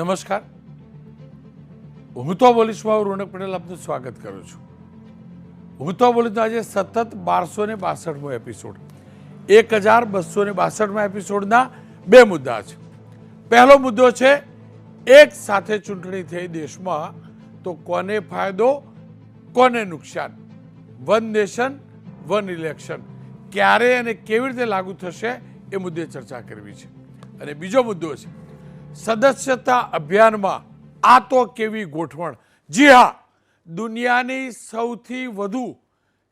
નમસ્કાર. હું તો બોલીશમાં રોનક પટેલ, આપનું સ્વાગત કરું છું. હું તો બોલીશ આજે સતત બારસો ને બાસઠમો એપિસોડ એક હજાર બસો ને બાસઠમાં એપિસોડના બે મુદ્દા છે. પહેલો મુદ્દો છે, એક સાથે ચૂંટણી થઈ દેશમાં, તો કોને ફાયદો, કોને નુકસાન? One nation, one election. ક્યારે અને કેવી રીતે લાગુ થશે, એ મુદ્દે ચર્ચા કરવી છે. અને બીજો મુદ્દો છે સદસ્યતા અભિયાનમાં આ તો કેવી ગોઠવણ. જી હા, દુનિયાની સૌથી વધુ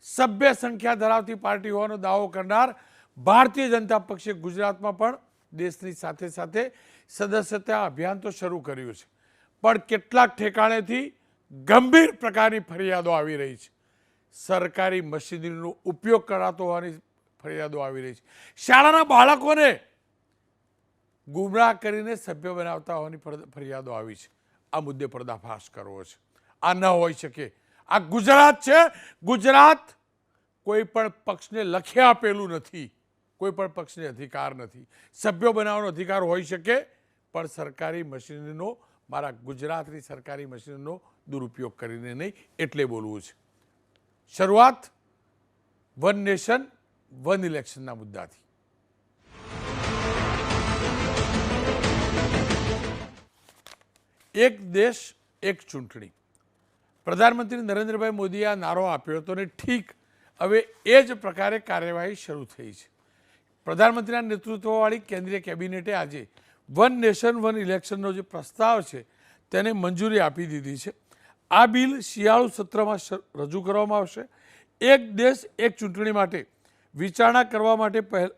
સભ્ય સંખ્યા ધરાવતી પાર્ટી હોવાનો દાવો કરનાર ભારતીય જનતા પક્ષે ગુજરાતમાં પણ દેશની સાથે સાથે સદસ્યતા અભિયાન તો શરૂ કર્યું છે. પણ કેટલાક ઠેકાણેથી ગંભીર પ્રકારની ફરિયાદો આવી રહી છે. સરકારી મશીનરીનો ઉપયોગ કરાતો હોવાની ફરિયાદો આવી રહી છે. શાળાના બાળકોને ગુમરાહ કરીને સભ્ય બનાવતા હોવાની ફર- ફરિયાદો આવી છે. આ મુદ્દે પર્દાફાશ કરવો છે. આ ન હોઈ શકે. આ ગુજરાત છે. ગુજરાત કોઈ પણ પક્ષને લખી આપેલું નથી. કોઈ પણ પક્ષને અધિકાર નથી. સભ્યો બનાવવાનો અધિકાર હોઈ શકે, પણ સરકારી મશીનનો, મારા ગુજરાતની સરકારી મશીનનો દુરુપયોગ કરીને નહીં, એટલે બોલવું છે. શરૂઆત વન નેશન, વન ઇલેક્શનના મુદ્દાથી. એક દેશ, એક ચૂંટણી. પ્રધાનમંત્રી નરેન્દ્રભાઈ મોદીએ આ નારો આપ્યો હતો અને ઠીક, હવે એ જ પ્રકારે કાર્યવાહી શરૂ થઈ છે. પ્રધાનમંત્રીના નેતૃત્વવાળી કેન્દ્રીય કેબિનેટે આજે વન નેશન, વન ઇલેક્શનનો જે પ્રસ્તાવ છે, તેને મંજૂરી આપી દીધી છે. આ બિલ શિયાળુ સત્રમાં રજૂ કરવામાં આવશે. એક દેશ, એક ચૂંટણી માટે વિચારણા કરવા માટે પહેલ,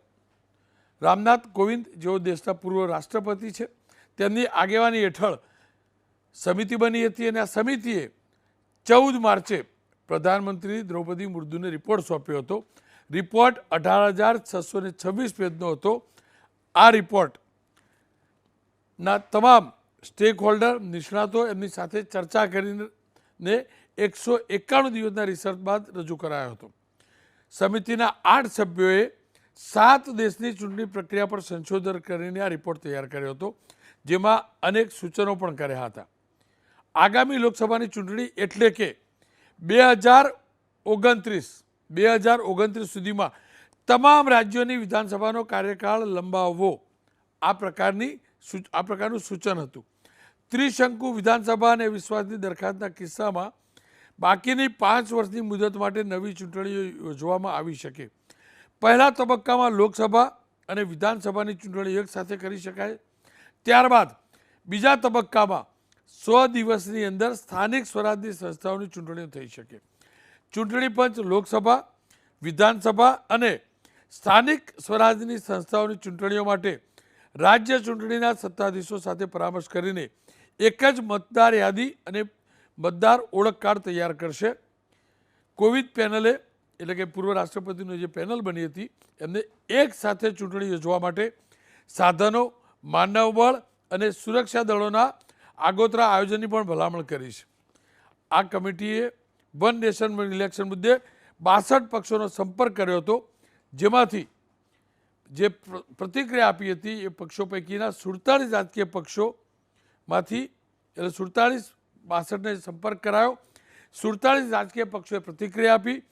રામનાથ કોવિંદ જેઓ દેશના પૂર્વ રાષ્ટ્રપતિ છે, તેમની આગેવાની હેઠળ સમિતિ બની હતી અને આ સમિતિએ ચૌદ માર્ચે પ્રધાનમંત્રી દ્રૌપદી મુર્મુને રિપોર્ટ સોંપ્યો હતો. રિપોર્ટ અઢાર હજાર છસો ને છવ્વીસ પેજનો હતો. આ રિપોર્ટના તમામ સ્ટેક હોલ્ડર નિષ્ણાતો એમની સાથે ચર્ચા કરીને એકસો એકાણું દિવસના રિસર્ચ બાદ રજૂ કરાયો હતો. સમિતિના આઠ સભ્યોએ સાત દેશની ચૂંટણી પ્રક્રિયા પર સંશોધન કરીને આ રિપોર્ટ તૈયાર કર્યો હતો, જેમાં અનેક સૂચનો પણ કર્યા હતા. આગામી લોકસભાની ચૂંટણી એટલે કે બે હજાર ઓગણત્રીસ, બે હજાર ઓગણત્રીસ સુધીમાં તમામ રાજ્યોની વિધાનસભાનો કાર્યકાળ લંબાવવો. આ પ્રકારની આ પ્રકારનું સૂચન હતું. ત્રિશંકુ વિધાનસભા અને વિશ્વાસની દરખાસ્તના કિસ્સામાં બાકીની પાંચ વર્ષની મુદત માટે નવી ચૂંટણીઓ યોજવામાં આવી શકે. પહેલા તબક્કામાં લોકસભા અને વિધાનસભાની ચૂંટણી એક સાથે કરી શકાય. ત્યારબાદ બીજા તબક્કામાં સો દિવસની અંદર સ્થાનિક સ્વરાજની સંસ્થાઓની ચૂંટણીઓ થઈ શકે. ચૂંટણી પંચ, લોકસભા, વિધાનસભા અને સ્થાનિક સ્વરાજની સંસ્થાઓની ચૂંટણીઓ માટે રાજ્ય ચૂંટણીના સત્તાધીશો સાથે પરામર્શ કરીને એક જ મતદાર યાદી અને મતદાર ઓળખ કાર્ડ તૈયાર કરશે. કોવિડ પેનલે, એટલે કે પૂર્વ રાષ્ટ્રપતિનું જે પેનલ બની હતી, એમને એક સાથે ચૂંટણી યોજવા માટે સાધનો માનવબળ અને સુરક્ષા દળોના આગોતરા આયોજનની પણ ભલામણ કરી છે. આ કમિટીએ વન નેશન, વન ઇલેક્શન મુદ્દે બાસઠ પક્ષોનો સંપર્ક કર્યો હતો, જેમાંથી જે પ્ર- પ્રતિક્રિયા આપી હતી એ પક્ષો પૈકીના સુડતાલીસ રાજકીય પક્ષોમાંથી, એટલે સુડતાલીસ બાસઠને સંપર્ક કરાયો. સુડતાલીસ રાજકીય પક્ષોએ પ્રતિક્રિયા આપી.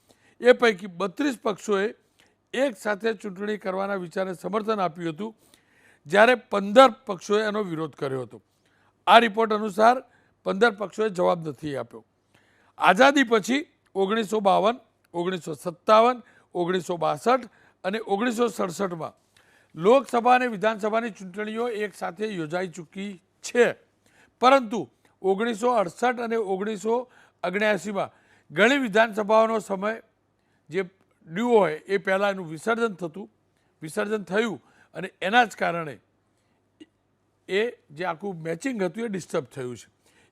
એ પૈકી બત્રીસ પક્ષોએ એક સાથે ચૂંટણી કરવાના વિચારને સમર્થન આપ્યું હતું. જ્યારે પંદર પક્ષોએ એનો વિરોધ કર્યો હતો. આ રિપોર્ટ અનુસાર પંદર પક્ષોએ જવાબ નથી આપ્યો. આઝાદી પછી ઓગણીસો બાવન ઓગણીસો સત્તાવન ઓગણીસો બાસઠ અને ઓગણીસો સડસઠમાં લોકસભા અને વિધાનસભાની ચૂંટણીઓ એક સાથે યોજાઈ ચૂકી છે. પરંતુ ઓગણીસો અડસઠ અને ઓગણીસો અગણ્યાસીમાં ઘણી વિધાનસભાઓનો સમય જે ડ્યુ હોય એ પહેલાં એનું વિસર્જન થતું, વિસર્જન થયું અને એના જ કારણે એ જે આખું મેચિંગ હતું એ ડિસ્ટર્બ થયું છે.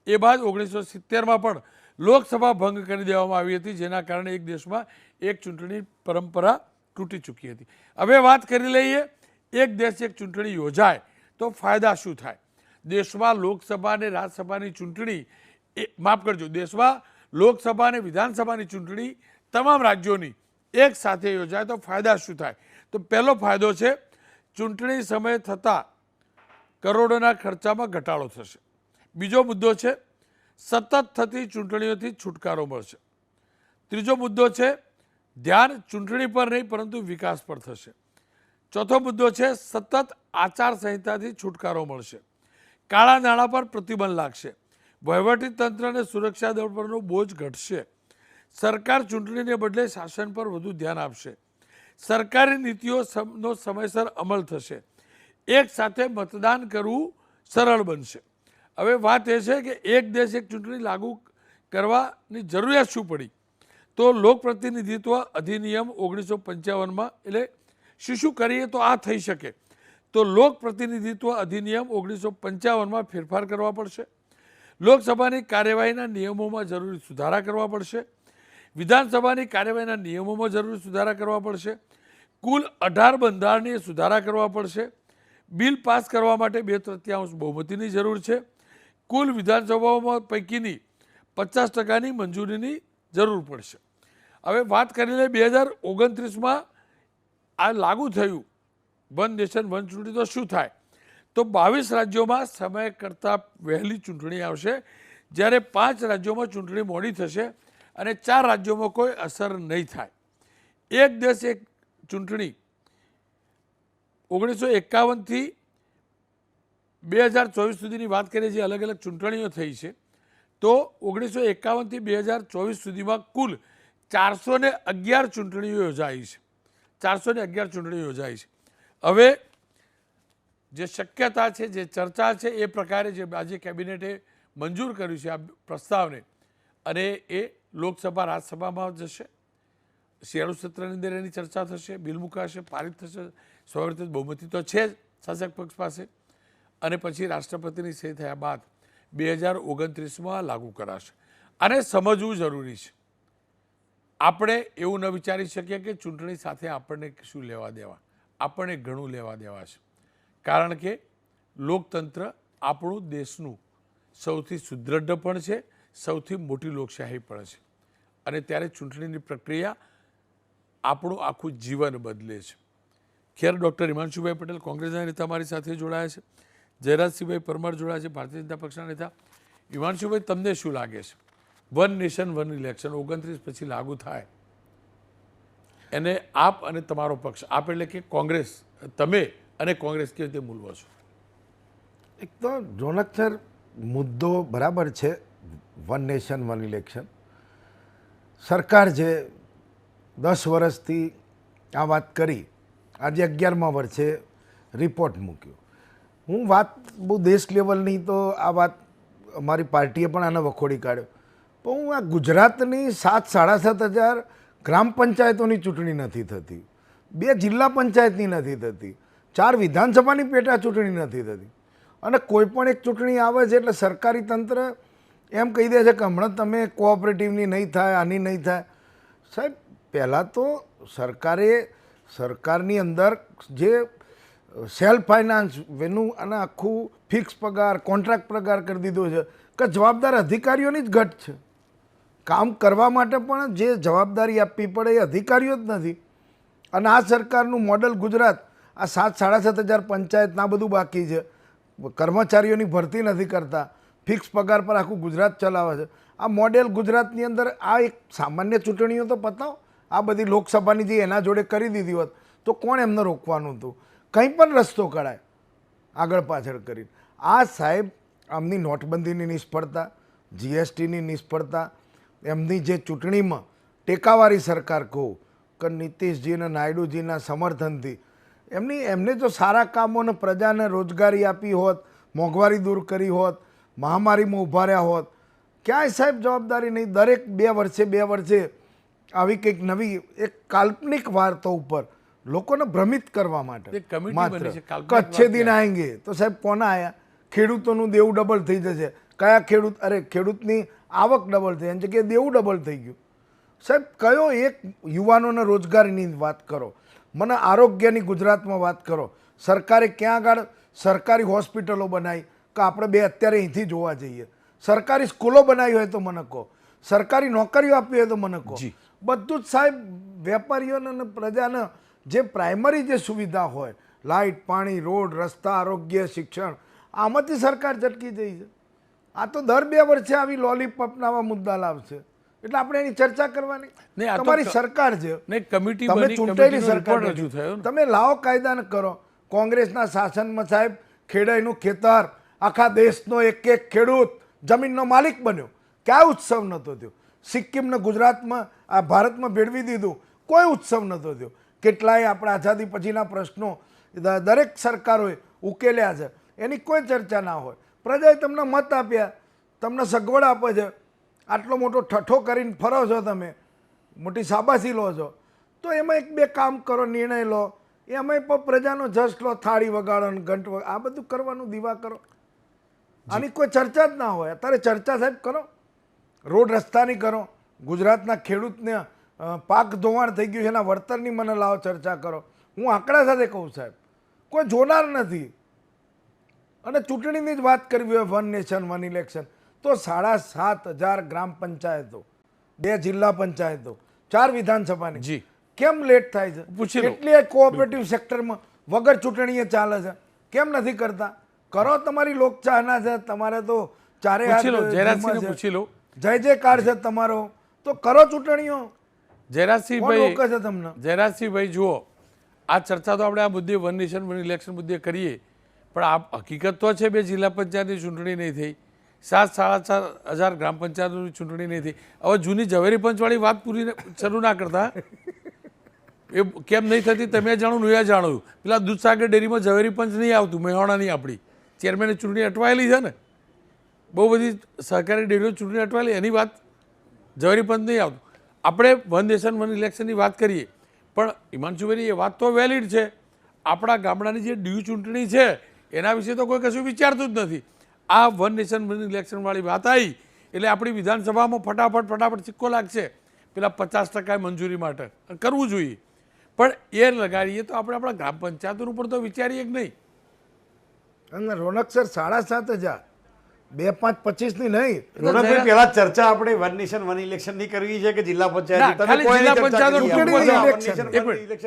એ બાદ ઓગણીસો સિત્તેરમાં પણ લોકસભા ભંગ કરી દેવામાં આવી હતી, જેના કારણે એક દેશમાં એક ચૂંટણી પરંપરા તૂટી ચૂકી હતી. હવે વાત કરી લઈએ, એક દેશ એક ચૂંટણી યોજાય, તો ફાયદા શું થાય? દેશમાં લોકસભા અને રાજ્યસભાની ચૂંટણી, એ માફ કરજો, દેશમાં લોકસભા અને વિધાનસભાની ચૂંટણી તમામ રાજ્યોની એક સાથે યોજાય, તો ફાયદા શું થાય? તો પહેલો ફાયદો છે, ચૂંટણી સમયે થતા કરોડોના ખર્ચામાં ઘટાડો થશે. બીજો મુદ્દો છે, સતત થતી ચૂંટણીઓથી છુટકારો મળશે. ત્રીજો મુદ્દો છે, ધ્યાન ચૂંટણી પર નહીં, પરંતુ વિકાસ પર થશે. ચોથો મુદ્દો છે, સતત આચારસંહિતાથી છુટકારો મળશે. કાળા નાણાં પર પ્રતિબંધ લાગશે. વહીવટી તંત્ર અને સુરક્ષા દળ પરનો બોજ ઘટશે. સરકાર ચૂંટણીને બદલે શાસન પર વધુ ધ્યાન આપશે. સરકારી નીતિઓ સમ- સમયસર અમલ થશે. એક સાથે મતદાન કરવું સરળ બનશે. હવે વાત એ છે કે એક દેશ એક ચૂંટણી લાગુ કરવાની જરૂરિયાત શું પડી? તો લોકપ્રતિનિધિત્વ અધિનિયમ ઓગણીસો પંચાવનમાં એટલે શું શું કરીએ તો આ થઈ શકે. તો લોક પ્રતિનિધિત્વ અધિનિયમ ઓગણીસો પંચાવનમાં ફેરફાર કરવા પડશે. લોકસભાની કાર્યવાહીના નિયમોમાં જરૂરી સુધારા કરવા પડશે. વિધાનસભાની કાર્યવાહીના નિયમોમાં જરૂરી સુધારા કરવા પડશે. કુલ અઢાર બંધારણીય સુધારા કરવા પડશે. બિલ પાસ કરવા માટે બે તૃતીયાંશ બહુમતીની જરૂર છે. કુલ વિધાનસભાઓમાં પૈકીની પચાસ ટકાની મંજૂરીની જરૂર પડશે. હવે વાત કરી લે બે હજાર ઓગણત્રીસમાં આ લાગુ થયું. વન નેશન, વન ચૂંટણી તો શું થાય? તો બાવીસ રાજ્યોમાં સમય કરતાં વહેલી ચૂંટણી આવશે. જ્યારે પાંચ રાજ્યોમાં ચૂંટણી મોડી થશે અને ચાર રાજ્યોમાં કોઈ અસર નહીં થાય. એક દેશ, એક ચૂંટણી ઓગણીસો એકાવનથી બે હજાર ચોવીસ સુધીની વાત કરીએ, જે અલગ અલગ ચૂંટણીઓ થઈ છે, તો ઓગણીસો એકાવનથી બે હજાર ચોવીસ સુધીમાં કુલ ચારસો ને અગિયાર ચૂંટણીઓ યોજાઈ છે. ચારસો ને અગિયાર ચૂંટણીઓ યોજાઈ છે. હવે જે શક્યતા છે, જે ચર્ચા છે, એ પ્રકારે જે આજે કેબિનેટે મંજૂર કર્યું છે આ પ્રસ્તાવને, અને એ લોકસભા રાજ્યસભામાં જશે. શિયાળુ સત્રની અંદર એની ચર્ચા થશે, બિલ મુકાશે, પારિત થશે સ્વાગત બહુમતી તો છે જ શાસક પક્ષ પાસે. અને પછી રાષ્ટ્રપતિની સહી થયા બાદ બે હજાર ઓગણત્રીસમાં લાગુ કરાશે. આને સમજવું જરૂરી છે. આપણે એવું ન વિચારી શકીએ કે ચૂંટણી સાથે આપણને શું લેવા દેવા. આપણને ઘણું લેવા દેવા છે. કારણ કે લોકતંત્ર આપણું દેશનું સૌથી સુદૃઢ પણ છે, સૌથી મોટી લોકશાહી પણ છે. અને ત્યારે ચૂંટણીની પ્રક્રિયા આપણું આખું જીવન બદલે છે. ખેર ડૉક્ટર હિમાંશુભાઈ પટેલ કોંગ્રેસના નેતા મારી સાથે જોડાયા છે. જયરાજસિંહભાઈ પરમાર જોડાયા છે, ભારતીય જનતા પક્ષના નેતા. હિમાંશુભાઈ, તમને શું લાગે છે? વન નેશન, વન ઇલેક્શન ઓગણત્રીસ પછી લાગુ થાય. એને આપ અને તમારો પક્ષ, આપ એટલે કે કોંગ્રેસ, તમે અને કોંગ્રેસ કેવી રીતે મૂલવો છો? એક તો રોનકસર મુદ્દો બરાબર છે, વન નેશન, વન ઇલેક્શન. સરકાર જે દસ વર્ષથી આ વાત કરી આજે અગિયારમા વર્ષે રિપોર્ટ મૂક્યો. હું વાત બહુ દેશ લેવલની તો આ વાત અમારી પાર્ટીએ પણ આને વખોડી કાઢ્યો. પણ હું આ ગુજરાતની સાત, સાડા સાત હજાર ગ્રામ પંચાયતોની ચૂંટણી નથી થતી. બે જિલ્લા પંચાયતની નથી થતી. ચાર વિધાનસભાની પેટા ચૂંટણી નથી થતી. અને કોઈ પણ એક ચૂંટણી આવે છે એટલે સરકારી તંત્ર એમ કહી દે છે કે હમણાં તમે કોઓપરેટિવની નહીં થાય, આની નહીં થાય. સાહેબ, પહેલાં તો સરકારે સરકારની અંદર જે સેલ્ફ ફાઇનાન્સ વેનું અને આખું ફિક્સ પગાર કોન્ટ્રાક્ટ પગાર કરી દીધો છે, કે જવાબદાર અધિકારીઓની જ ઘટ છે. કામ કરવા માટે પણ જે જવાબદારી આપવી પડે એ અધિકારીઓ જ નથી. અને આ સરકારનું મોડલ ગુજરાત, આ સાત, સાડા સાત હજાર પંચાયતના બધું બાકી છે. કર્મચારીઓની ભરતી નથી કરતા. ફિક્સ પગાર પર આખું ગુજરાત ચલાવે છે. આ મોડેલ ગુજરાતની અંદર આ એક સામાન્ય ચૂંટણીઓ તો પતાવો. આ બધી લોકસભાની જે એના જોડે કરી દીધી હોત, તો કોણ એમને રોકવાનું હતું? કંઈ પણ રસ્તો કઢાય આગળ પાછળ કરીને. આ સાહેબ આમની નોટબંધીની નિષ્ફળતા, જીએસટીની નિષ્ફળતા, એમની જે ચૂંટણીમાં ટેકાવારી સરકાર કહું, કે નીતિશજી અને નાયડુજીના સમર્થનથી, એમની, એમને જો સારા કામોને પ્રજાને રોજગારી આપી હોત, મોંઘવારી દૂર કરી હોત, મહામારીમાં ઊભા રહ્યા હોત, ક્યાંય સાહેબ જવાબદારી નહીં? દરેક બે વર્ષે બે વર્ષે આવી કંઈક નવી એક કાલ્પનિક વાર્તા ઉપર લોકોને ભ્રમિત કરવા માટે. માત્ર. કચ્છે દિન આવેંગે તો સાહેબ કોના આયા? ખેડૂતોનું દેવું ડબલ થઈ જશે. કયા ખેડૂત? અરે ખેડૂતની આવક ડબલ થઈ. એની જગ્યાએ દેવું ડબલ થઈ ગયું. સાહેબ કયો એક યુવાનોને રોજગારીની વાત કરો? મને આરોગ્યની ગુજરાતમાં વાત કરો. સરકારે ક્યાં આગળ સરકારી હોસ્પિટલો બનાવી કે આપણે બે અત્યારે અહીંથી જોવા જઈએ. સરકારી સ્કૂલો બનાવી હોય તો મને કહો. સરકારી નોકરીઓ આપવી હોય તો મને કહો. બધું જ સાહેબ વેપારીઓને અને પ્રજાને જે પ્રાઇમરી જે સુવિધા હોય લાઇટ પાણી રોડ રસ્તા આરોગ્ય શિક્ષણ આમાંથી સરકાર ઝટકી જઈ છે. આ તો દર બે વર્ષે આવી લોલીપોપના આવા મુદ્દા લાવશે. એટલે આપણે એની ચર્ચા કરવાની. તમારી સરકાર છે. ને કમિટી તમે ચૂંટાયેલી સરકાર ને? તમે લાવો કાયદાને કરો. કોંગ્રેસના શાસનમાં સાહેબ ખેડાઈનું ખેતર આખા દેશનો એક એક ખેડૂત જમીનનો માલિક બન્યો. ક્યાં ઉત્સવ નહોતો થયો? સિક્કિમને ગુજરાતમાં આ ભારતમાં ભેળવી દીધું. કોઈ ઉત્સવ નહોતો થયો. કેટલાય આપણા આઝાદી પછીના પ્રશ્નો દરેક સરકારોએ ઉકેલ્યા છે. એની કોઈ ચર્ચા ના હોય. પ્રજાએ તમને મત આપ્યા. તમને સગવડ આપે છે. આટલો મોટો ઠઠ્ઠો કરીને ફરો છો તમે. મોટી શાબાશી લો છો. તો એમાં એક બે કામ કરો નિર્ણય લો. એમાં પણ પ્રજાનો જશ લો થાળી વગાડો ઘંટ વગાડો. આ બધું કરવાનું દીવા કરો. આની કોઈ ચર્ચા જ ના હોય. અત્યારે ચર્ચા સાહેબ કરો. રોડ રસ્તાની કરો. ગુજરાતના ખેડૂતને પાક ધોવાણ થઈ ગયું છે એના વળતરની મને લાવો ચર્ચા કરો. હું આંકડા સાથે કહું સાહેબ કોઈ જોનાર નથી. અને ચૂંટણીની જ વાત કરવી હોય વન નેશન વન ઇલેક્શન તો સાડા સાત હજાર ગ્રામ પંચાયતો બે જિલ્લા પંચાયતો ચાર વિધાનસભાની. જી. કેમ લેટ થાય છે? પૂછી એટલી કોઓપરેટિવ સેક્ટરમાં વગર ચૂંટણીએ ચાલે છે. કેમ નથી કરતા? કરો તમારી લોકચાહના છે તમારે તો ચારે લો. પૂછી લો. જય જયકાર છે તમારો. તો કરો ચૂંટણીઓ. ઝેરાસિંહભાઈ તમને? ઝેરાસિંહભાઈ જુઓ આ ચર્ચા તો આપણે આ મુદ્દે વન નેશન વન ઇલેક્શન મુદ્દે કરીએ પણ આ હકીકત તો છે બે જિલ્લા પંચાયતની ચૂંટણી નહીં થઈ. સાત સાડા ચાર હજાર ગ્રામ પંચાયતોની ચૂંટણી નહીં થઈ. હવે જૂની ઝવેરી પંચવાળી વાત પૂરી શરૂ ના કરતા. એ કેમ નહીં થતી તમે જાણો હું એ જાણું પેલા દૂધસાગર ડેરીમાં ઝવેરી પંચ નહીં આવતું મહેવાણાની આપણી. ચેરમેનની ચૂંટણી અટવાયેલી છે ને? બહુ બધી સહકારી ડેરીઓ ચૂંટણી અટવાયેલી એની વાત ઝવેરી પંથ નહીં આવતું. આપણે વન નેશન વન ઇલેક્શનની વાત કરીએ, પણ હિમાંશુભાઈની એ વાત તો વેલિડ છે. આપણા ગામડાની જે ડ્યુ ચૂંટણી છે, એના વિશે તો કોઈ કશું વિચારતું જ નથી. આ વન નેશન વન ઇલેક્શનવાળી વાત આવી, એટલે આપણી વિધાનસભામાં ફટાફટ ફટાફટ સિક્કો લાગશે. પેલા પચાસ ટકા મંજૂરી માટે. કરવું જોઈએ. પણ એ લગાડીએ તો આપણે આપણા ગ્રામ પંચાયતોનું પણ તો વિચારીએ કે નહીં. અને રોનક સર, સાડા સાત હજાર. બે પાંચ પચીસની નહીં રોનકભાઈ પહેલા ચર્ચા આપણે વન નેશન વન ઇલેક્શનની કરવી છે કે જિલ્લા પંચાયત? જિલ્લા પંચાયતો.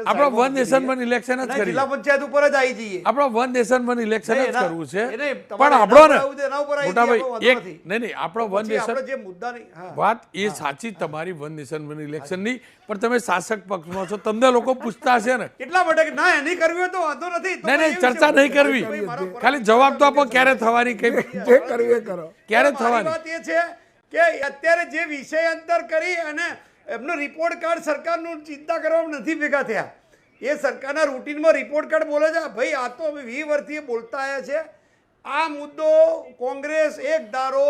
આપણો વન નેશન વન ઇલેક્શન જ જિલ્લા પંચાયત ઉપર જ આવી જઈએ. આપણો વન નેશન વન ઇલેક્શન જ કરવું છે. પણ આપણો ને મોટાભાઈ એક નહીં નહીં આપણો વન નેશન જે મુદ્દાની નહીં વાત એ સાચી તમારી વન નેશન વન ઇલેક્શનની. પણ તમે શાસક પક્ષમાં છો તમને લોકો પૂછતા હશે ને. એટલા માટે કે ના એની કરવી હોય તો વાંધો નથી નહીં નહીં ચર્ચા નહીં કરવી. ખાલી જવાબ તો આપો ક્યારે થવાની કઈ જે કરવી કરો. ક્યારે થવાની? વાત એ છે કે અત્યારે જે વિષય અંતર કરી અને એમનો રિપોર્ટ કાર્ડ સરકારનું ચિંતા કરવામાં નથી ભેગા થયા. એ સરકારના રૂટીનમાં રિપોર્ટ કાર્ડ બોલે છે ભાઈ આ તો અમે વી વર્ષથી બોલતા આવ્યા છે. આ મુદ્દો કોંગ્રેસ એક ધારો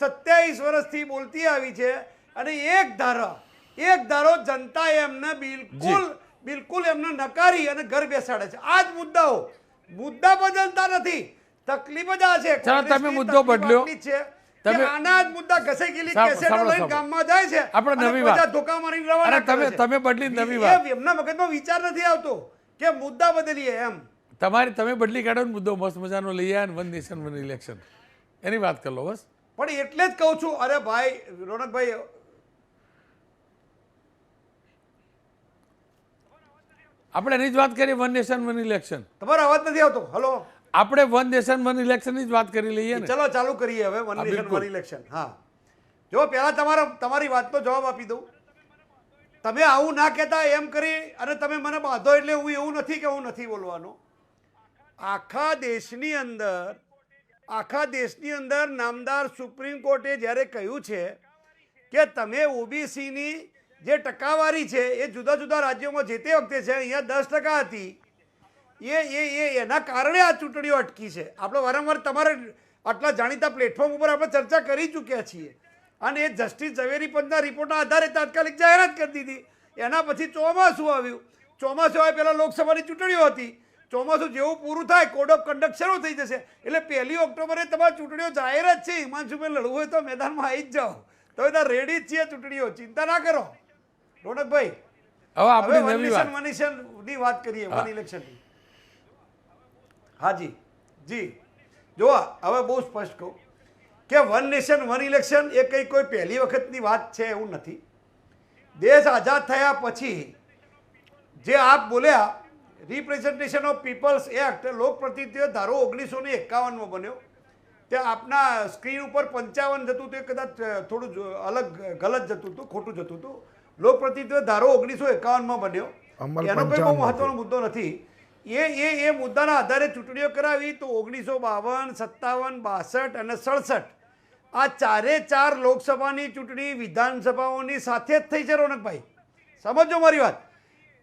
સત્યાવીસ વર્ષથી બોલતી આવી છે અને એક ધારા એક ધારો જનતા એમને બિલકુલ બિલકુલ એમને નકારી અને ઘર બેસાડે છે. આ જ મુદ્દાઓ. મુદ્દા બદલતા નથી. તકલીફ જ આ છે. તમે મુદ્દો બદલ્યો. છે તમે- આના જ મુદ્દા ઘસે ગયેલી કેસેટો લઈને ગામમાં જાય છે આપણે નવી બધા વાત. ધોકા મારીને રવાના તમે- તમે બદલી નવી વાત. એમના મગજમાં વિચાર નથી આવતો કે મુદ્દા બદલીએ એમ. તમારી તમે બદલી કાઢો ને મુદ્દો મસ્ત મજાનો લઈ આવ્યા વન નેશન વન ઇલેક્શન. એની વાત કરી લો બસ. પણ એટલે જ કહું છું અરે ભાઈ રોનકભાઈ આપણે એની જ વાત કરીએ વન નેશન વન ઇલેક્શન. તમારો અવાજ નથી આવતો. હલો. આપણે વન નેશન વન ઇલેક્શનની જ વાત કરી લઈએ ને. ચલો ચાલુ કરીએ હવે વન નેશન વન ઇલેક્શન. હા. જો પહેલા તમારા તમારી વાતનો જવાબ આપી દઉં. તમે આવું ના કહેતા એમ કરી અને તમે મને બાંધો એટલે હું એવું નથી કે હું નથી બોલવાનો. આખા દેશની અંદર આખા દેશની અંદર નામદાર સુપ્રીમ કોર્ટે જ્યારે કહ્યું છે કે તમે ઓબીસીની જે ટકાવારી છે એ જુદા જુદા રાજ્યોમાં જે તે વખતે છે, અહીંયા દસ ટકા હતી. એ એ એ, એના કારણે આ ચૂંટણીઓ અટકી છે. આપણે વારંવાર તમારે આટલા જાણીતા પ્લેટફોર્મ ઉપર આપણે ચર્ચા કરી ચૂક્યા છીએ. અને એ જસ્ટિસ ઝવેરી પંચના રિપોર્ટના આધારે તાત્કાલિક જાહેરાત કરી દીધી. એના પછી ચોમાસું આવ્યું. ચોમાસું આવે પહેલાં લોકસભાની ચૂંટણીઓ હતી. ચોમાસું જેવું પૂરું થાય કોડ ઓફ કન્ડક્ટ શરૂ થઈ જશે. એટલે પહેલી ઓક્ટોબરે તમારી ચૂંટણીઓ જાહેર જ છે. હિમાંશુભાઈ લડવું હોય તો મેદાનમાં આવી જ જાઓ. તો ત્યાં રેડી જ છીએ ચૂંટણીઓ. ચિંતા ના કરો. રોનકભાઈ હવે આપણે નવી વાત. મનીષનની વાત કરીએ વન ઇલેક્શનની હા જી. જી હવે બહુ સ્પષ્ટ કહું કે વન નેશન વન ઇલેક્શન એ કંઈ કોઈ પહેલી વખતની વાત છે એવું નથી. દેશ આઝાદ થયા પછી જે આપ બોલ્યા રિપ્રેઝન્ટેશન ઓફ પીપલ્સ એક્ટ લોક પ્રતિનિધિત્વ ધારો ઓગણીસો ને એકાવનમાં બન્યો તે આપના સ્ક્રીન ઉપર પંચાવન જતું હતું એ કદાચ થોડું અલગ ગલત જતું હતું ખોટું જતું હતું. લોક પ્રતિનિધિત્વ ધારો ઓગણીસો એકાવનમાં બન્યો. એનો કોઈ બહુ 55 મહત્વનો મુદ્દો નથી. એ એ એ મુદ્દાના આધારે ચૂંટણીઓ કરાવી તો ઓગણીસો બાવન સત્તાવન બાસઠ અને સડસઠ. આ ચારે ચાર લોકસભાની ચૂંટણી વિધાનસભાઓની સાથે જ થઈ છે રોનકભાઈ. સમજો મારી વાત.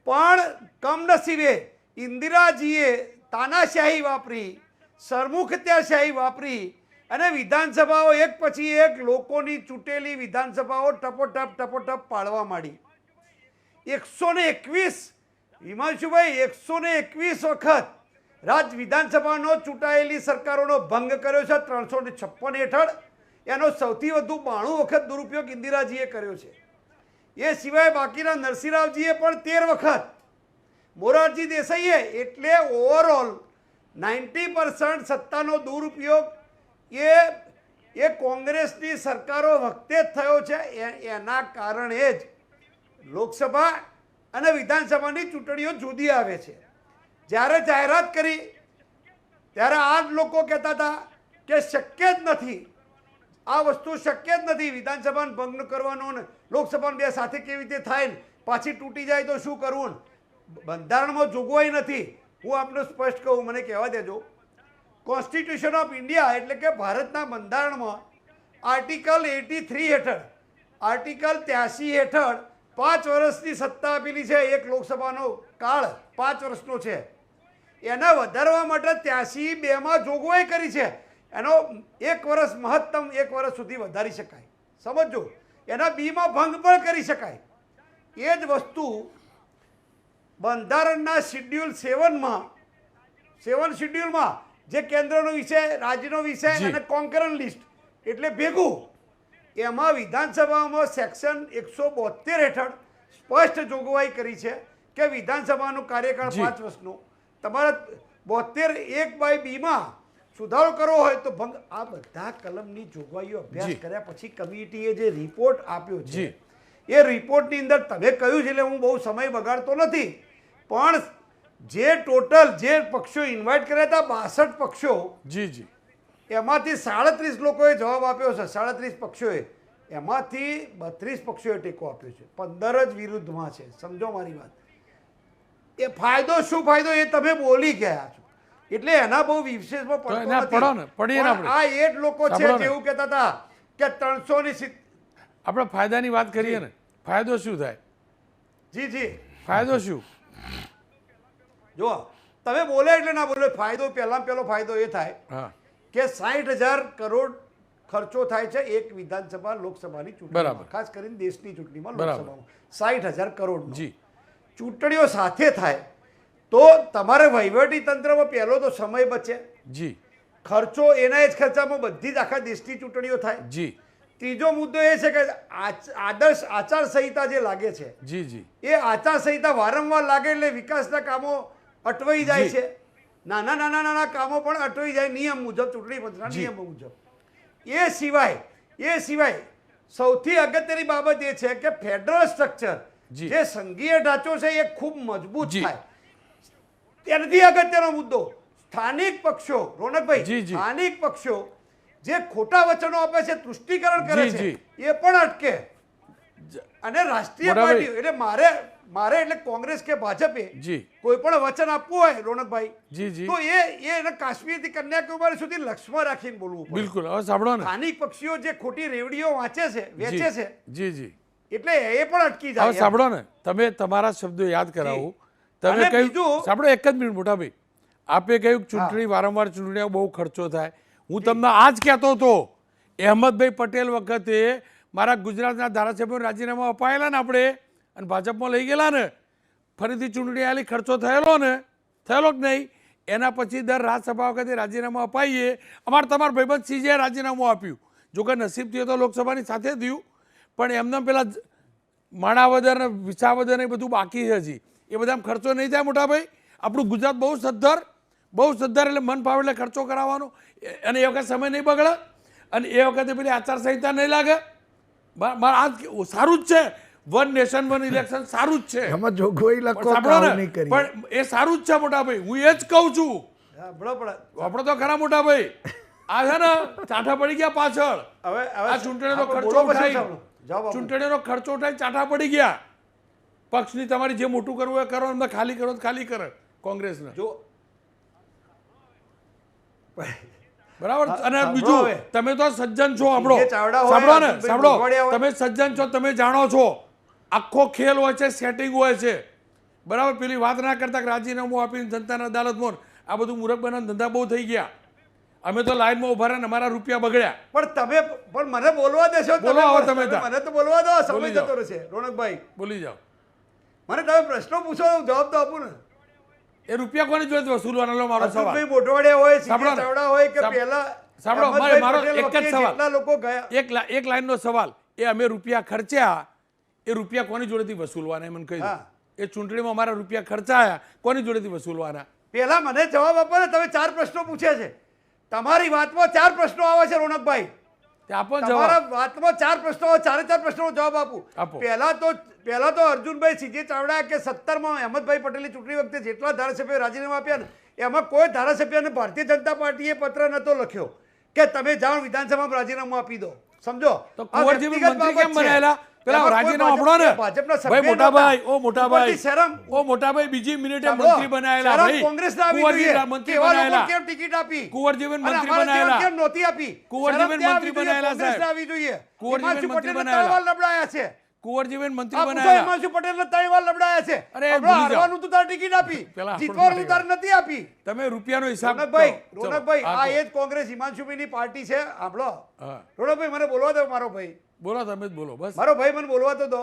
પણ કમનસીબે ઇન્દિરાજીએ તાનાશાહી વાપરી સરમુખત્યાશાહી વાપરી અને વિધાનસભાઓ એક પછી એક લોકોની ચૂંટેલી વિધાનસભાઓ ટપોટપ ટપોટપ પાડવા માંડી. એકસો ને એકવીસ, હિમાંશુભાઈ, એકસો ને એકવીસ વખત રાજ વિધાનસભાનો ચૂંટાયેલી સરકારોનો ભંગ કર્યો છે, ત્રણસો ને છપ્પન હેઠળ. એનો સૌથી વધુ બાણું વખત દુરુપયોગ ઇન્દિરાજીએ કર્યો છે. એ સિવાય બાકીના નરસિંહરાવજીએ પણ તેર વખત. મોરારજી દેસાઈએ એટલે ઓવરઓલ નાઇન્ટી પર્સન્ટ સત્તાનો દુરુપયોગ એ એ કોંગ્રેસની સરકારો વખતે જ થયો છે એના કારણે જ લોકસભા અને વિધાનસભાની ચૂંટણીઓ જુદી આવે છે. જ્યારે જાહેરાત કરી, ત્યારે આ જ લોકો કહેતા હતા કે શક્ય જ નથી, આ વસ્તુ શક્ય જ નથી વિધાનસભાને ભંગ કરવાનો ને લોકસભાને બે સાથે કેવી રીતે થાય ને, પાછી તૂટી જાય તો શું કરવું બંધારણમાં જોગવાઈ નથી. હું આપને સ્પષ્ટ કહું, મને કહેવા દેજો કોન્સ્ટિટ્યુશન ઓફ ઇન્ડિયા એટલે કે ભારતના બંધારણમાં આર્ટિકલ એટી થ્રી હેઠળ આર્ટિકલ ત્યાસી હેઠળ પાંચ વર્ષની સત્તા આપેલી છે એક લોકસભાનો કાળ, પાંચ વર્ષનો છે. એને વધારવા માટે ત્યાસી બેમાં જોગવાઈ કરી છે. એનો એક વર્ષ મહત્તમ એક વર્ષ સુધી વધારી શકાય. સમજો એના બીમાં ભંગ પણ કરી શકાય. એ જ વસ્તુ બંધારણના શિડ્યુલ સેવનમાં, સેવન શિડ્યુલમાં જે કેન્દ્રનો વિષય રાજ્યનો વિષય અને કોન્કરન લિસ્ટ એટલે ભેગું. એમાં વિધાનસભામાં સેક્શન એકસો બોતેર હેઠળ સ્પષ્ટ જોગવાઈ કરી છે કે વિધાનસભાનું કાર્યકાળ પાંચ વર્ષનો. તમારે બોતેર એક બાય બીમાં સુધારો કરવો હોય તો ભંગ આ બધા કલમની જોગવાઈઓ અભ્યાસ કર્યા પછી કમિટીએ જે રિપોર્ટ આપ્યો છે એ રિપોર્ટની અંદર તમે કહ્યું છે એટલે હું બહુ સમય બગાડતો નથી. પણ જે ટોટલ જે પક્ષો ઇન્વાઇટ કર્યા હતા બાસઠ પક્ષો જી જી. એમાંથી સાડત્રીસ લોકોએ જવાબ આપ્યો છે. સાડત્રીસ પક્ષોએ. એમાંથી બત્રીસ પક્ષોએ ટેકો આપ્યો છે. પંદર જ વિરુદ્ધમાં છે. સમજો મારી વાત. એ ફાયદો શું ફાયદો? એ તમે બોલી ગયા છો. એટલે એના બહુ વિશેષમાં. આ એ જ લોકો છે. જેવું કહેતા હતા કે ત્રણસો ની આપણે ફાયદાની વાત કરીએ ને. ફાયદો શું થાય? જી જી. ફાયદો શું? જો તમે બોલે એટલે ના બોલે ફાયદો પહેલાં પહેલો ફાયદો એ થાય કે સાઠ હજાર કરોડ ખર્ચો થાય છે એક વિધાનસભા લોકસભાની ચૂંટણી ખાસ કરીને દેશની ચૂંટણીમાં લોકસભામાં. સાઠ હજાર કરોડ જી. ચૂંટણીઓ સાથે થાય તો તમારે વહીવટી તંત્રમાં પહેલો તો સમય બચે. જી. ખર્ચો એના જ ખર્ચામાં બધી જ આખા દેશની ચૂંટણીઓ થાય. જી. ત્રીજો મુદ્દો એ છે કે આદર્શ આચાર સંહિતા જે લાગે છે જી જી. એ આચાર સંહિતા વારંવાર લાગે એટલે વિકાસના કામો અટવાઈ જાય છે. નાના નાના નાના કામો પણ અટવાઈ જાય. નિયમ મુજબ ચૂંટણી પંચના. નિયમો મુજબ. એ સિવાય એ સિવાય સૌથી અગત્યની બાબત એ છે કે ફેડરલ સ્ટ્રક્ચર જે. સંઘીય ઢાંચો છે એ ખૂબ મજબૂત. થાય. ત્યારથી અગત્યનો મુદ્દો સ્થાનિક પક્ષો રોનકભાઈ. સ્થાનિક પક્ષો જે ખોટા વચનો આપે છે તૃષ્ટિકરણ કરે છે એ પણ અટકે. અને રાષ્ટ્રીય પાર્ટી એટલે મારે મારે એટલે કોંગ્રેસ કે ભાજપે જી. કોઈ પણ વચન આપવું હોય રોનકભાઈ જી, જી. તો એ એ એને કાશ્મીરથી કન્યાકુમારી સુધી લક્ષ્મણ રાખીને બોલવું બિલકુલ હવે સાંભળો ને. સ્થાનિક પક્ષીઓ જે ખોટી રેવડીઓ વાંચે છે વેચે છે જી જી. એટલે એ પણ અટકી જાય. સાંભળો ને તમે તમારા શબ્દો યાદ કરાવો. તમે કહ્યું સાંભળો એક જ મિનિટ મોટા ભાઈ આપે કહ્યું ચૂંટણી વારંવાર ચૂંટણીઓ બહુ ખર્ચો થાય. હું તમને આ જ કહેતો હતો અહેમદભાઈ પટેલ વખતે મારા ગુજરાતના ધારાસભ્યો રાજીનામા અપાયેલા ને આપણે. અને ભાજપમાં લઈ ગયેલા ને, ફરીથી ચૂંટણી આલી ખર્ચો થયેલો ને, થયેલો જ નહીં. એના પછી દર રાજ્યસભા વખતે રાજીનામું અપાઈએ. અમારે તમારા ભાઈબંધ સિંહજીએ રાજીનામું આપ્યું. જો કે નસીબથી તો લોકસભાની સાથે થયું. પણ એમને પેલા માણાવદર ને વિસાવદર ને એ બધું બાકી છે હજી. એ બધામાં ખર્ચો નહીં થાય મોટા ભાઈ. આપણું ગુજરાત બહુ સદ્ધર બહુ સદ્ધર એટલે મન ફાવે એટલે ખર્ચો કરાવવાનો. અને એ વખત સમય નહીં બગડે. અને એ વખતે પેલી આચારસંહિતા નહીં લાગે. મા- આ સારું જ છે. વન નેશન વન ઇલેક્શન સારું જ છે. એમાં જોગવાઈ લખો સાંભળો કામ ને નહીં કરી પણ એ સારું જ છે મોટા ભાઈ. હું એ જ કહું છું. હા, તો ખરા મોટા ભાઈ. આ છે ને ચાઠા પડી ગયા પાછળ. હવે આ ચૂંટણીનો ખર્ચો આપો. ચૂંટણીનો ખર્ચો ઉઠાઈ ચાઠા પડી ગયા. પક્ષની તમારી જે મોટું કરવું એ કરો એમને ખાલી કરો તો ખાલી કરે કોંગ્રેસને. જો. બરાબર? અને બીજું તમે તો સજ્જન છો હોય, સાંભળો ને સાંભળો. તમે સજ્જન છો તમે જાણો છો. આખો ખેલ હોય છે સેટિંગ હોય છે. બરાબર? પેલી વાત ના કરતા કે રાજીનામું આપીને જનતાના અદાલતમાં આ બધું મૂરખ બનાવવાના ધંધા બહુ થઈ ગયા. અમે તો લાઈનમાં ઊભા રહ્યા અમારા રૂપિયા બગડ્યા. પણ તમે પણ મને બોલવા દેશો બોલો તમે તમે મને તો બોલવા દો સમય જતો રહેશે. રોનકભાઈ. બોલી જાઓ. મને તમે પ્રશ્નો પૂછો જવાબ તો આપું ને. એ રૂપિયા કોને જોઈએ વસૂલવાનો? લો મારો સવાલ. અતુલભાઈ મોઢવાડિયા હોય સાંભળો હોય કે પહેલા સાંભળો, મારો એક જ સવાલ. લોકો ગયા. એક એક લાઈનનો સવાલ. એ અમે રૂપિયા ખર્ચ્યા એ રૂપિયા કોની જોડેથી વસૂલવાના? મને કહી એ ચૂંટણીમાં અમારા રૂપિયા ખર્ચાયા કોની જોડેથી વસૂલવાના? પહેલા મને જવાબ આપો ને તમે ચાર પ્રશ્નો પૂછે છે. તમારી વાતમાં ચાર પ્રશ્નો આવે છે રોનકભાઈ. તે આપો ને તમારા વાતમાં ચાર પ્રશ્નો ચારે ચાર પ્રશ્નોનો જવાબ આપું. પહેલા તો પહેલા તો અર્જુનભાઈ સીજે ચાવડા કે સત્તરમાં અહેમદભાઈ પટેલની ચૂંટણી વખતે જેટલા ધારાસભ્યો રાજીનામા આપ્યા ને એમાં કોઈ ધારાસભ્યને ભારતીય જનતા પાર્ટીએ પત્ર નતો લખ્યો કે તમે જાઓ વિધાનસભામાં રાજીનામું આપી દો. સમજો? તો વ્યક્તિગત બાબત છે. પેલા રાજીનામું ને ભાજપના ભાઈ મોટાભાઈ. ઓ મોટાભાઈ શરમ ઓ મોટાભાઈ બીજી મિનિટે મંત્રી બનાયેલા ભાઈ આવી જોઈએ. મંત્રી બનાયેલા કેમ ટિકિટ આપી કુંવરજીબેન મંત્રી બનાયેલા. કેમ નોતી આપી કુંવરજીબેન મંત્રી બનાયેલા સાહેબ. આવી જોઈએ મંત્રી બનાયેલા. છે કુંવરજીબેન મંત્રી બનાવ્યા હિમાંશુ પટેલને ત્રણ વાર લબડાયા છે. અરે. હારવાનું તો તાર ટિકિટ આપી. જીતવાનું તાર નથી આપી. તમે રૂપિયાનો હિસાબ રોનકભાઈ રોનકભાઈ આ એ જ કોંગ્રેસ હિમાંશુભાઈની પાર્ટી છે. આપણો રોનકભાઈ મને બોલવા દો મારો ભાઈ. બોલો તમે જ બોલો બસ. મારો ભાઈ મને બોલવા તો દો.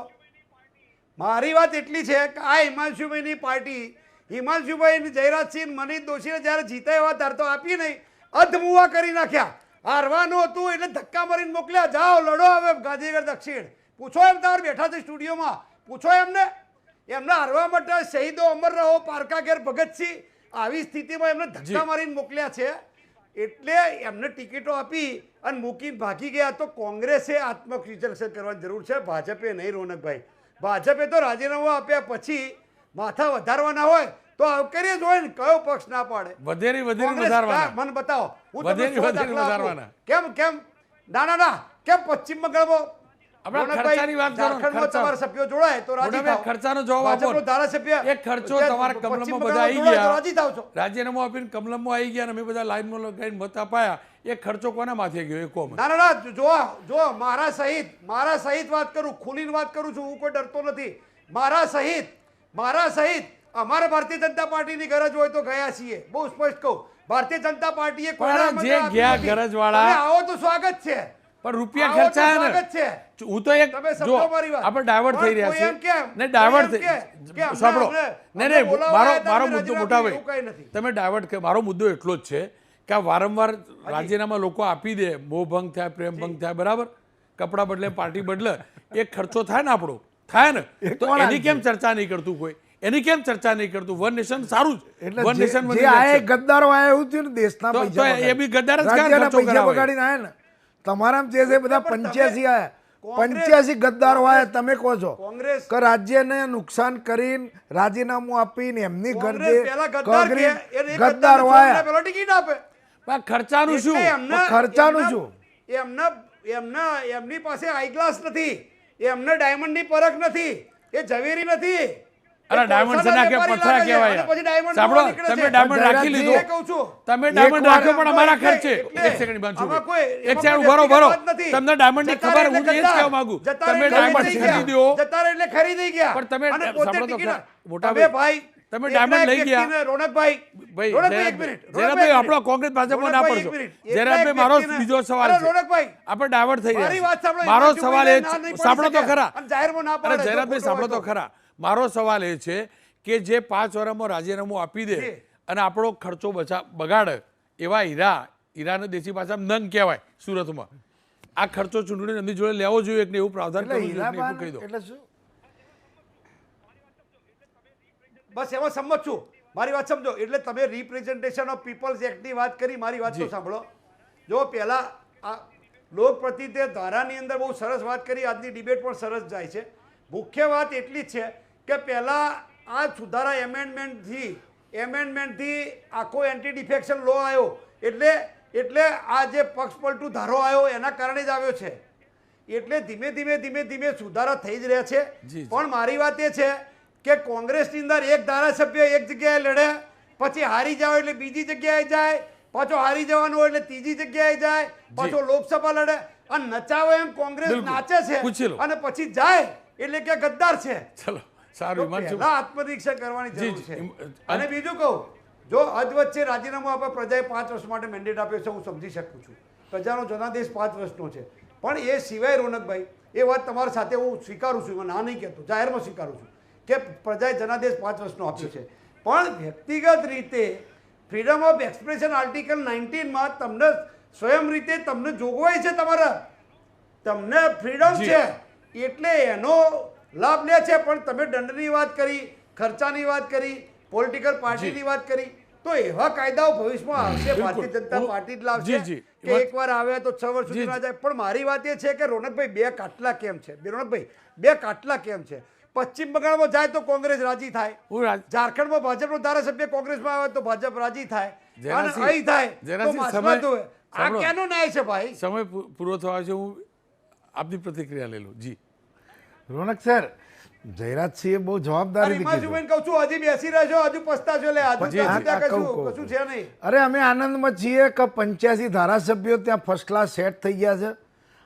મારી વાત એટલી છે કે આ હિમાંશુભાઈની પાર્ટી હિમાંશુભાઈ જયરાજસિંહ મનીષ દોશીને જ્યારે જીતા એવા ત્યારે તો આપી નહીં. અધમુવા કરી નાખ્યા. હારવાનું હતું એટલે ધક્કા મારીને મોકલ્યા. જાઓ લડો હવે ગાંધીનગર દક્ષિણ. પૂછો એમ તમારે બેઠા છે સ્ટુડિયોમાં. પૂછો એમને. એમને હારવા માટે શહીદો અમર રહો પારકા ઘેર ભગતસિંહ આવી સ્થિતિમાં એમને ધક્કા મારીને મોકલ્યા છે. એટલે એમને ટિકિટો આપી અને મૂકીને ભાગી ગયા. તો કોંગ્રેસે આત્મવિસર્જન કરવાની જરૂર છે. ભાજપે નહીં રોનકભાઈ. ભાજપે તો રાજીનામું આપ્યા પછી માથા વધારવાના હોય તો આવકરીએ જ હોય ને. કયો પક્ષ ના પાડે? વધેરી વધેરી વધારવાના. મને બતાવો. હું તમને. વધારવાના. કેમ કેમ? ના ના ના. કેમ પશ્ચિમ બંગાળમાં ખર્ચાની વાત કરો ને, તમારા સભ્યો જોડાય તો રાજી મોટાભાઈ, ખર્ચાનો જવાબ આપો ધારાસભ્ય એ ખર્ચો તમારા કમલમમાં બધા આવી જોડાય રાજી થાવ છો. રાજીનામું આપીને કમલમમાં આવી ગયા અને અમે બધા લાઈનમાં લગાવીને મત અપાયા. એ ખર્ચો કોના માથે ગયો? એ કહો ના ના ના જો જો મારા સહિત મારા સહિત વાત કરું ખુલીને વાત કરું છું હું કોઈ ડરતો નથી. મારા સહિત મારા સહિત અમારે ભારતીય જનતા પાર્ટીની ગરજ હોય તો ગયા છીએ. બહુ સ્પષ્ટ કહું. ભારતીય જનતા પાર્ટીએ કોઈને જે ગયા. આવો તો સ્વાગત છે. પણ રૂપિયા ખર્ચા ને. છે. હું તો એક તમે જો આપણે ડાયવર્ટ થઈ રહ્યા કેમ? ને ડાયવર્ટ થઈ સાંભળો. ને બોલાવવા મારો મારો મુદ્દો અમે મોટા ભાઈ. એવું કંઈ નથી. તમે ડાયવર્ટ મારો મુદ્દો એટલો જ છે કે આ વારંવાર રાજીનામા લોકો આપી દે. મોહ ભંગ થાય પ્રેમ ભંગ થાય બરાબર? કપડાં બદલે પાર્ટી બદલે. એ ખર્ચો થાય ને આપણો. થાય ને. તો એની કેમ ચર્ચા નહીં કરતું કોઈ? એની કેમ ચર્ચા નહીં કરતું? વન નેશન સારું જ. એટલે વન નેશન ગદ્દારો આયા એવું થયું ને દેશના તો- એ બી ગદ્દાર જ પૈસા બગાડીને આયા ને. તમારામાં જે છે બધા પંચ્યાસી આયા પંચ્યાસી ગદ્દારો આયા તમે કહો છો કોંગ્રેસ કે રાજ્યને નુકસાન કરીને રાજીનામું આપીને એમની ગરજે પહેલા ગદ્દાર આયા. પહેલા ટિકિટ આપે. પણ ખર્ચાનું શું? એમના- ખર્ચાનું શું? એમના એમના એમની પાસે આઈ ગ્લાસ નથી. એમને ડાયમંડની પરખ નથી. એ ઝવેરી નથી. અરે ડાયમંડ સના કે પથરા કહેવાય. પછી ડાયમંડ સાંભળો તમે ડાયમંડ રાખી લીધું. એ કહું છું. તમે ડાયમંડ રાખ્યો પણ અમારા ખર્ચે. એક સેકન્ડ બાંધો આમાં કોઈ- એક સેકન્ડ ભરો ભરો. તમને ડાયમંડની ખબર હું એ જ કહેવા માંગુ? તમે ડાયમંડ ખરીદી ખરીદી દો જતા એટલે ખરીદી ગયા. પણ તમે સાંભળો તો મોટા ભાઈ, તમે ડાયમંડ લઈ ગયા. રોનકભાઈ ભાઈ, રોનકભાઈ એક મિનિટ જયરાજભાઈ, આપણો કોંગ્રેસ ભાજપમાં ના પડશો. એક મારો બીજો સવાલ છે. રોનકભાઈ આપણે ડાયવર્ટ થઈ મારી વાત સાંભળો, મારો સવાલ એ સાંભળો તો. ખરા અને જાહેરમાં ના પાડે, જો જયરાજભાઈ ખોટું સાંભળો તો ખરા મારો સવાલ એ છે કે જે પાંચ વર્ષમાં રાજીનામું આપી દે અને આપણો ખર્ચો બચા બગાડે એવા હીરા હીરાને દેશી ભાષામાં નંગ કહેવાય સુરતમાં. આ ખર્ચો ચૂંટણી એમની જોડે લેવો જોઈએ કે એવું પ્રાવધાન કરવું કહી દો એટલે શું? બસ એમાં સંમત છું. મારી વાત સમજો. એટલે તમે રિપ્રેઝન્ટેશન ઓફ પીપલ્સ એક્ટની વાત કરી મારી વાત તો સાંભળો. જો પહેલાં આ લોકપ્રતિનિધિ ધારાની અંદર બહુ સરસ વાત કરી. આજની ડિબેટ પણ સરસ જાય છે. મુખ્ય વાત એટલી જ છે કે પહેલાં આ સુધારા એમેન્ડમેન્ટથી એમેન્ડમેન્ટથી આખો એન્ટી ડિફેક્શન લો આવ્યો. એટલે એટલે આ જે પક્ષ પલટું ધારો આવ્યો એના કારણે જ આવ્યો છે. એટલે ધીમે ધીમે ધીમે ધીમે સુધારા થઈ જ રહ્યા છે. પણ મારી વાત એ છે કે કોંગ્રેસની અંદર એક ધારાસભ્ય એક જગ્યાએ લડે પછી હારી જાવ એટલે બીજી જગ્યાએ જાય પાછો હારી જવાનું હોય એટલે ત્રીજી જગ્યાએ જાય પાછો લોકસભા લડે. અને નચાવે એમ કોંગ્રેસ નાચે છે અને પછી જાય એટલે કે ગદ્દાર છે. ચલો. સારું પહેલા કરવાની જરૂર છે. અને બીજું કહું જો અધ વચ્ચે રાજીનામું આપે પ્રજાએ પાંચ વર્ષ માટે મેન્ડેટ આપ્યો છે હું સમજી શકું છું. પ્રજાનો જનાદેશ પાંચ વર્ષનો છે. પણ એ સિવાય રોનકભાઈ એ વાત તમારી સાથે હું સ્વીકારું છું ના નહીં કહેતો જાહેરમાં સ્વીકારું છું કે પ્રજાએ જનાદેશ પાંચ વર્ષનો આપ્યો છે. પણ વ્યક્તિગત રીતે ફ્રીડમ ઓફ એક્સપ્રેશન આર્ટિકલ નાઇન્ટીનમાં તમને સ્વયં રીતે તમને જોગવાઈ છે તમારા. તમને ફ્રીડમ છે. એટલે એનો લાભ લે છે પણ તમે દંડની વાત કરી ખર્ચાની વાત કરી પોલિટિકલ પાર્ટીની વાત કરી તો એવા કાયદાઓ ભવિષ્યમાં આવશે. ભારતીય જનતા પાર્ટી જ લાવશે. કે એકવાર આવ્યા તો છ વર્ષ સુધી ના જાય. પણ મારી વાત એ છે કે રોનકભાઈ બે કાટલા કેમ છે? રોનકભાઈ બે કાટલા કેમ છે? પશ્ચિમ બંગાળમાં જાય તો કોંગ્રેસ રાજી થાય. ઝારખંડમાં ભાજપનો ધારાસભ્ય કોંગ્રેસમાં આવે તો ભાજપ રાજી થાય. અને અહીં થાય. તો માસમાં ધોવે. આ. ક્યાંનો ન્યાય છે ભાઈ? સમય પૂરો થવા છે. હું આપની પ્રતિક્રિયા લઈ લઉં. જી. રોનક સર જયરાજસિંહે બહુ જવાબદારી કહું છું હજી બેસી રહેજો હજુ પસ્તાશો લે કશું છે નહીં. અરે અમે આનંદમાં છીએ કે પંચ્યાસી ધારાસભ્યો ત્યાં ફર્સ્ટ ક્લાસ સેટ થઈ ગયા છે.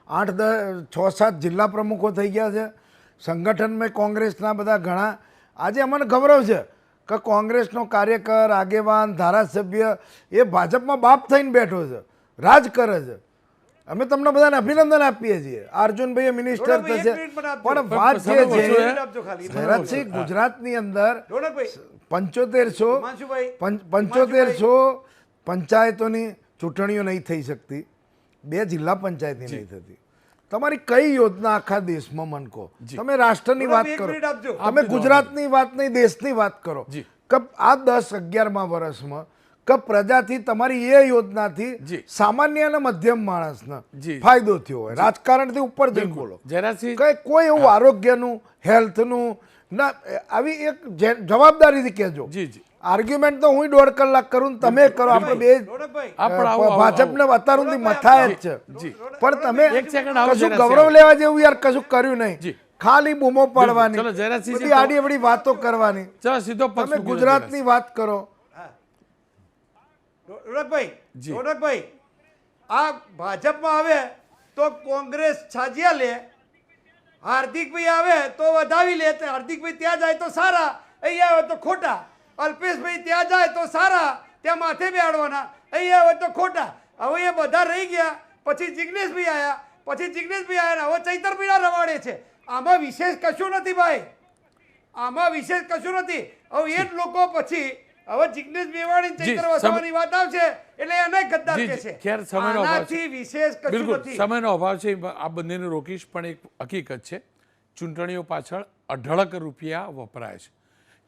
આઠ દસ છ સાત જિલ્લા પ્રમુખો થઈ ગયા છે. સંગઠનમાં કોંગ્રેસના બધા ઘણા. આજે અમને ગૌરવ છે કે કોંગ્રેસનો કાર્યકર આગેવાન ધારાસભ્ય એ ભાજપમાં બાપ થઈને બેઠો છે. રાજ કરે છે. અમે તમને બધાને અભિનંદન આપીએ છીએ. અર્જુનભાઈ મિનિસ્ટર થશે. પણ વાત જે છે ભરતસિંહ. ગુજરાતની અંદર પંચોતેરસો પંચોતેરસો પંચાયતોની ચૂંટણીઓ નહીં થઈ શકતી. બે જિલ્લા પંચાયતની નહીં થતી. તમારી કઈ યોજના આખા દેશમાં મન કહો તમે રાષ્ટ્રની વાત કરો. અમે તમે ગુજરાતની વાત નહીં દેશની વાત કરો. કે આ દસ અગિયારમાં વર્ષમાં કે પ્રજાથી તમારી એ યોજનાથી સામાન્ય અને મધ્યમ માણસને ફાયદો થયો હોય. રાજકારણથી ઉપર જઈને બોલો. જેનાથી કઈ કોઈ એવું આરોગ્યનું હેલ્થનું ના આવી એક જવાબદારીથી કહેજો. જી જી. આર્ગ્યુમેન્ટ તો હું દોઢ કલાક કરું તમે કરો. આપણે બે ભાજપને અત્યાર મથાય જ છે. પણ તમે કશું ગૌરવ લેવા જેવું યાર કશું કર્યું નહીં. ખાલી બૂમો પાડવાની. ચલો, બધી આડી અવડી વાતો કરવાની. ચલો સીધો પક્ષ તમે ગુજરાતની વાત કરો. રોનકભાઈ. રોનકભાઈ આ ભાજપમાં આવે તો કોંગ્રેસ છાજિયા લે હાર્દિકભાઈ આવે તો વધાવી લે હાર્દિકભાઈ ત્યાં જાય તો સારા અહીંયા આવે તો ખોટા. અલ્પેશભાઈ ત્યાં જાય તો સારા ત્યાં માથે બેહાડવાના. અહીંયા આવે તો ખોટા. હવે એ બધા રહી ગયા પછી જિગ્નેશભાઈ આવ્યા પછી જિગ્નેશભાઈ આવ્યા હવે હવે ચૈતરભાઈ રવાડે છે. આમાં વિશેષ કશું નથી ભાઈ. આમાં વિશેષ કશું નથી. હવે એ જ. લોકો પછી હવે જિગ્નેશ મેવાણી ચૈત્ર વસાવાની વાત આવશે એટલે એને ગદ્દાર કે છે ખેર સમયનો અભાવ છે. વિશેષ કશું બિલકુલ સમયનો અભાવ છે. આ બંનેને રોકીશ પણ એક હકીકત છે. ચૂંટણીઓ પાછળ અઢળક રૂપિયા વપરાય છે.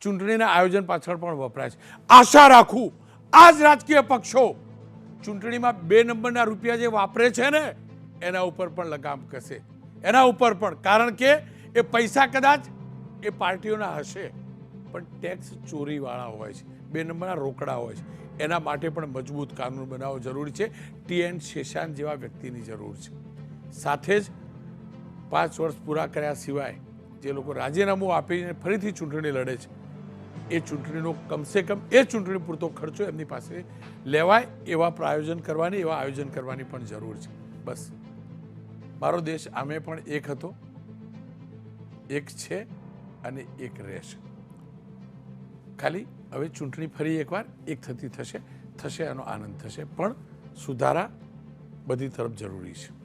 ચૂંટણીના આયોજન પાછળ પણ વપરાય છે. આશા રાખું આ જ રાજકીય પક્ષો ચૂંટણીમાં બે નંબરના રૂપિયા જે વાપરે છે ને એના ઉપર પણ લગામ કસે. એના ઉપર પણ કારણ કે એ પૈસા કદાચ એ પાર્ટીઓના હશે પણ ટેક્સ ચોરીવાળા હોય છે. બે નંબરના રોકડા હોય છે. એના માટે પણ મજબૂત કાનૂન બનાવવો જરૂરી છે. ટી એન શેષાન જેવા વ્યક્તિની જરૂર છે. સાથે જ પાંચ વર્ષ પૂરા કર્યા સિવાય જે લોકો રાજીનામું આપીને ફરીથી ચૂંટણી લડે છે, એ ચૂંટણીનો કમસે કમ એ ચૂંટણી પૂરતો ખર્ચો એમની પાસે લેવાય એવા પ્રાયોજન કરવાની, એવા આયોજન કરવાની પણ જરૂર છે. બસ. મારો દેશ આમે પણ એક હતો, એક છે અને એક રહેશે. ખાલી હવે ચૂંટણી ફરી એકવાર એક થતી થશે. થશે એનો આનંદ થશે. પણ સુધારા બધી તરફ જરૂરી છે.